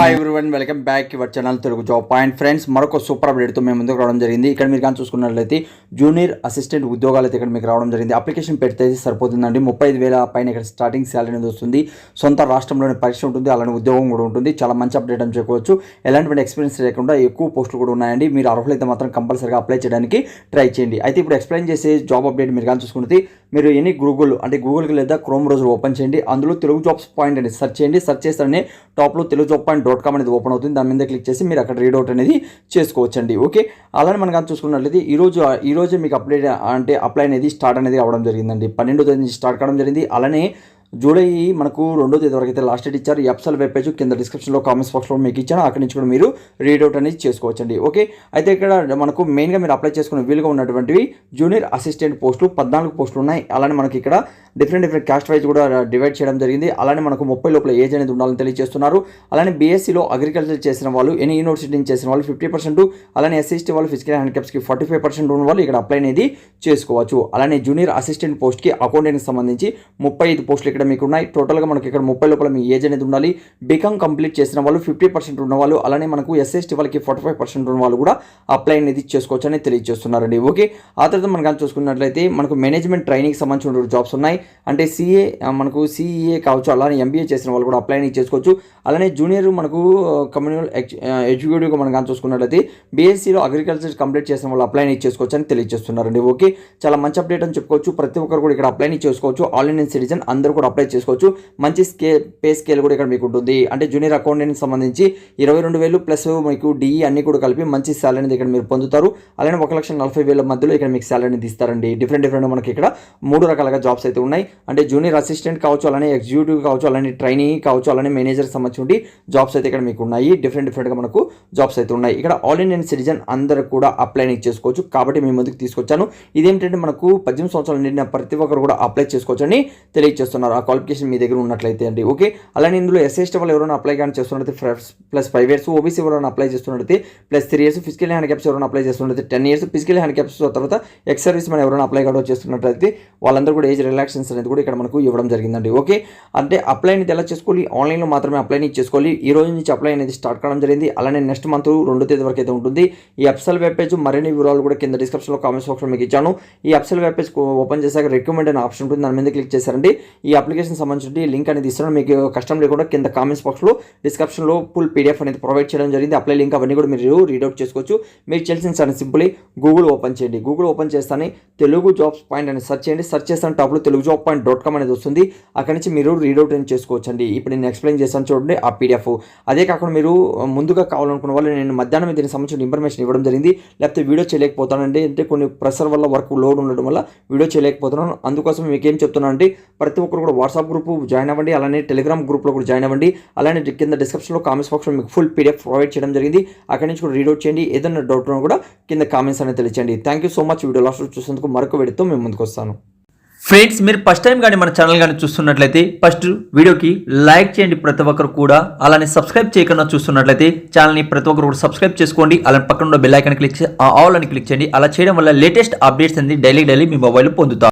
And welcome back your channel Telugu Job Point friends మరొక super అప్డేట్తో మేము ముందుకు రావడం జరిగింది. ఇక్కడ మీరు కానీ చూసుకున్నట్లయితే జూనియర్ అసిస్టెంట్ ఉద్యోగాలు అయితే ఇక్కడ మీకు రావడం జరిగింది. అప్లికేషన్ పెడితే సరిపోతుందండి. ముప్పై ఐదు వేల పైన ఇక్కడ స్టార్టింగ్ శాలరీ అనేది వస్తుంది. సొంత రాష్ట్రంలోనే పరీక్ష ఉంటుంది. అలానే ఉద్యోగం కూడా ఉంటుంది. చాలా మంచి అప్డేట్ అని చెప్పుకోవచ్చు ఎలాంటి ఎక్స్పీరియన్స్ లేకుండా ఎక్కువ పోస్టులు కూడా ఉన్నాయండి. మీరు అర్హులైతే మాత్రం కంపల్సరీగా అప్లై చేయడానికి ట్రై చేయండి. అయితే ఇప్పుడు ఎక్స్ప్లెయిన్ చేసే జాబ్ అప్డేట్ మీరు కానీ చూసుకుంటే మీరు ఎనీ గూగుల్ అంటే గూగుల్కి లేదా క్రోమ్ బ్రౌజర్ ఓపెన్ చేయండి అందులో తెలుగు జాబ్స్ పాయింట్ అనేది సెర్చ్ చేయండి సెర్చ్ చేస్తానే టాప్లో Telugu Job Point dot com అనేది ఓపెన్ అవుతుంది. దాని మీద క్లిక్ చేసి మీరు అక్కడ రీడ్ అవుట్ అనేది చేసుకోవచ్చండి. ఓకే అలానే మనం కానీ చూసుకున్నట్లయితే ఈరోజు ఈరోజు మీకు అప్లై అంటే అప్లై అనేది స్టార్ట్ అనేది అవ్వడం జరిగిందండి. పన్నెండో తేదీ నుంచి స్టార్ట్ కావడం జరిగింది. అలానే జూలై మనకు రెండో తేదీ వరకు అయితే లాస్ట్ డేట్ ఇచ్చారు. ఈ ఎప్సల్ వెబ్ పేజ్ కింద డిస్క్రిప్షన్లో కామెంట్స్ బాక్స్లో మీకు ఇచ్చాను. అక్కడి నుంచి కూడా మీరు రీడ్ అవుట్ అనేది చేసుకోవచ్చండి. ఓకే అయితే ఇక్కడ మనకు మెయిన్గా మీరు అప్లై చేసుకునే వీలుగా ఉన్నటువంటివి జూనియర్ అసిస్టెంట్ పోస్టులు పద్నాలుగు పోస్టులు ఉన్నాయి. అలానే మనకి ఇక్కడ డిఫరెంట్ డిఫరెంట్ క్యాస్ట్ వైజ్ కూడా uh, డివైడ్ చేయడం జరిగింది. అలానే మనకు ముప్పై లోపల ఏజ్ అనేది ఉండాలని తెలియజేస్తున్నారు. అలానే బీఎస్సీలో అగ్రికల్చర్ చేసిన వాళ్ళు ఎనీ యూనివర్సిటీ నుంచి చేసిన వాళ్ళు ఫిఫ్టీ పర్సెంట్ అలానే ఎస్సీఎస్టీ వాళ్ళు ఫిజికల్ హ్యాండిక్యాప్స్కి ఫార్టీ ఫైవ్ పర్సెంట్ ఉన్న వాళ్ళు ఇక్కడ అప్లై అనేది చేసుకోవచ్చు. అలానే జూనియర్ అసిస్టెంట్ పోస్ట్కి అకౌంటెంట్కి సంబంధించి ముప్పై ఐదు పోస్టులు ఇక్కడ మీకు ఉన్నాయి టోటల్గా మనకి ఇక్కడ ముప్పై లోపల మీ ఏజ్ అనేది ఉండాలి. బీకామ్ కంప్లీట్ చేసిన వాళ్ళు ఫిఫ్టీ పర్సెంట్ ఉన్న వాళ్ళు అలానే మనకు ఎస్ఎస్టీ వాళ్ళకి ఫార్టీ ఫైవ్ పర్సెంట్ ఉన్న వాళ్ళు కూడా అప్లై అనేది చేసుకోవచ్చు అని తెలియజేస్తున్నారండి. ఓకే ఆ తర్వాత మనం కానీ చూసుకున్నట్లయితే మనకు మేనేజ్మెంట్ ట్రైనింగ్ సంబంధించిన జాబ్స్ ఉన్నాయి. అంటే సిఏ మనకు సిఈఏ కావచ్చు అలానే ఎంబీఏ చేసిన వాళ్ళు కూడా అప్లై అనేది చేసుకోవచ్చు. అలానే జూనియర్ మనకు కమ్యూనల్ ఎగ్జిక్యూటివ్గా మనం కానీ చూసుకున్నట్లయితే బీఎస్సీలో అగ్రికల్చర్ కంప్లీట్ చేసిన వాళ్ళు అప్లై అనేది చేసుకోవచ్చు అని తెలియజేస్తున్నారండి. ఓకే చాలా మంచి అప్డేట్ అని చెప్పుకోవచ్చు. ప్రతి ఒక్కరు కూడా ఇక్కడ అప్లై అనేది చేసుకోవచ్చు. ఆల్ ఇండియన్ సిటిజన్ అందరూ కూడా అప్లై చేసుకోవచ్చు. మంచి స్కే పే స్కేల్ కూడా ఇక్కడ మీకు ఉంటుంది అంటే జూనియర్ అకౌంటెంట్కి సంబంధించి ఇరవై రెండు వేలు ప్లస్ మీకు డిఈ అన్ని కూడా కలిపి మంచి శాలరీ అనేది ఇక్కడ మీరు పొందుతారు. అలానే ఒక లక్ష నలభై వేల మధ్యలో ఇక్కడ మీకు శాలరీ అనేది ఇస్తారండి. డిఫరెంట్ డిఫరెంట్ మనకి ఇక్కడ మూడు రకాలుగా జాబ్స్ అయితే ఉన్నాయి. అంటే జూనియర్ అసిస్టెంట్ కావచ్చు అలానే ఎగ్జిక్యూటివ్ కావచ్చు అలానే ట్రైనింగ్ కావచ్చు అలానే మేనేజర్ సంబంధించి జాబ్స్ అయితే ఇక్కడ మీకు ఉన్నాయి. డిఫరెంట్ డిఫరెంట్గా మనకు జాబ్స్ అయితే ఉన్నాయి. ఇక్కడ ఆల్ ఇండియన్ సిటిజన్ అందరూ కూడా అప్లై చేసుకోవచ్చు. కాబట్టి మేము ముందుకు తీసుకొచ్చాను. ఇదేంటంటే మనకు పద్దెనిమిది సంవత్సరాలు నిండిన ప్రతి ఒక్కరు కూడా అప్లై చేసుకోవచ్చని తెలియజేస్తున్నారు. ఆ క్వాలిఫికేషన్ మీ దగ్గర ఉన్నట్లయితే అండి. ఓకే అలానే ఇందులో ఎస్ఎస్టీ వాళ్ళు ఎవరైనా అప్లై కానీ చేస్తున్నట్టు ప్లస్ ఫైవ్ ఇయర్స్ ఓబీసీ ఎవరైనా అప్లై చేస్తున్నట్లయితే plus three years physical handicaps ఎవరైనా అప్లై చేస్తున్నట్టు టెన్ ఇయర్స్ ఫిజికల్ హ్యాండిక్యాప్స్ తర్వాత ఎక్స్ సర్వీస్ మనం ఎవరైనా అప్లై కూడా చేస్తున్నట్లయితే వాళ్ళందరూ కూడా ఏజ్ రిలాక్సెన్స్ అనేది కూడా ఇక్కడ మనకు ఇవ్వడం జరిగిందండి. ఓకే అంటే అప్లై అనేది ఎలా చేసుకోవాలి? ఆన్లైన్లో మాత్రమే అప్లై అనేది చేసుకోవాలి. ఈ రోజు నుంచి అప్లై అనేది స్టార్ట్ కావడం జరిగింది. అలానే నెక్స్ట్ మంత్ రెండో తేదీ వరకు అయితే ఉంటుంది. ఈ అప్సల్ వెబ్ పేజ్ మరిన్ని వివరాలు కూడా కింద డిస్క్రిప్షన్లో కామెంట్స్ బాక్స్లో మీకు ఇచ్చాను. ఈ అప్సల్ వెబ్ పేజ్ ఓపెన్ చేశాక రికమెండ్ అనే ఆప్షన్ ఉంటుంది. దాని మీద క్లిక్ చేశారండి. ఈ అప్లికేషన్ సంబంధించి లింక్ అనేది ఇస్తున్నాను. మీకు కష్టం లేకుండా కింద కామెంట్స్ బాక్స్లో డిస్క్రిప్షన్లో ఫుల్ పీడిఎఫ్ అనేది ప్రొవైడ్ చేయడం జరిగింది. అప్లై లింక్ అవన్నీ కూడా మీరు రీడౌట్ చేసుకోవచ్చు. మీకు చేయాల్సిన చాలా సింపుల్ గూగుల్ ఓపెన్ చేయండి. గూగుల్ ఓపెన్ చేస్తానే తెలుగు జాబ్స్ పాయింట్ అని సెర్చ్ చేయండి. సెర్చ్ చేస్తాను టాప్లో Telugu job point dot com అనేది వస్తుంది. అక్కడి నుంచి మీరు రీడౌట్ అని చేసుకోవచ్చు అండి ఇప్పుడు నేను ఎక్స్ప్లెయిన్ చేస్తాను చూడండి ఆ పీడిఎఫ్ అదే కాకుండా మీరు ముందుగా కావాలనుకున్న వాళ్ళు నేను మధ్యాహ్నం దీనికి సంబంధించిన ఇన్ఫర్మేషన్ ఇవ్వడం జరిగింది. లేకపోతే వీడియో చేయలేకపోతానండి అంటే కొన్ని ప్రెషర్ వల్ల వర్క్ లోడ్ ఉండడం వల్ల వీడియో చేయలేకపోతున్నాను. అందుకోసం మీకు ఏం చెప్తున్నాను అంటే ప్రతి ఒక్కరు కూడా వాట్సాప్ గ్రూప్ జాయిన్ అవ్వండి అలానే టెలిగ్రామ్ గ్రూప్లో కూడా జాయిన్ అవ్వండి. అలానే కింద డిస్క్రిప్షన్లో కామెంట్స్ బాక్స్లో మీకు ఫుల్ పీడిఎఫ్ ప్రొవైడ్ చేయడం జరిగింది. అక్కడి నుంచి కూడా రీడౌట్ చేయండి. ఏదైనా డౌట్ ఉన్నా కూడా కింద కామెంట్స్ అనేది తెలియచేయండి. Thank you so much video last చూసేందుకు మరొక వీడియోతో మేము ముందుకు వస్తాను. ఫ్రెండ్స్ మీరు ఫస్ట్ టైం కానీ మన ఛానల్ కానీ చూస్తున్నట్లయితే ఫస్ట్ వీడియోకి లైక్ చేయండి ప్రతి ఒక్కరు కూడా. అలానే సబ్స్క్రైబ్ చేయకుండా చూస్తున్నట్లయితే ఛానల్ని ప్రతి ఒక్కరు కూడా సబ్స్క్రైబ్ చేసుకోండి. అలానే పక్కన ఉన్న బెల్ ఐకాన్ క్లిక్ ఆ ఆల్ అని క్లిక్ చేయండి. అలా చేయడం వల్ల లేటెస్ట్ అప్డేట్స్ అనేది డైలీ డైలీ మీ మొబైల్ పొందుతారు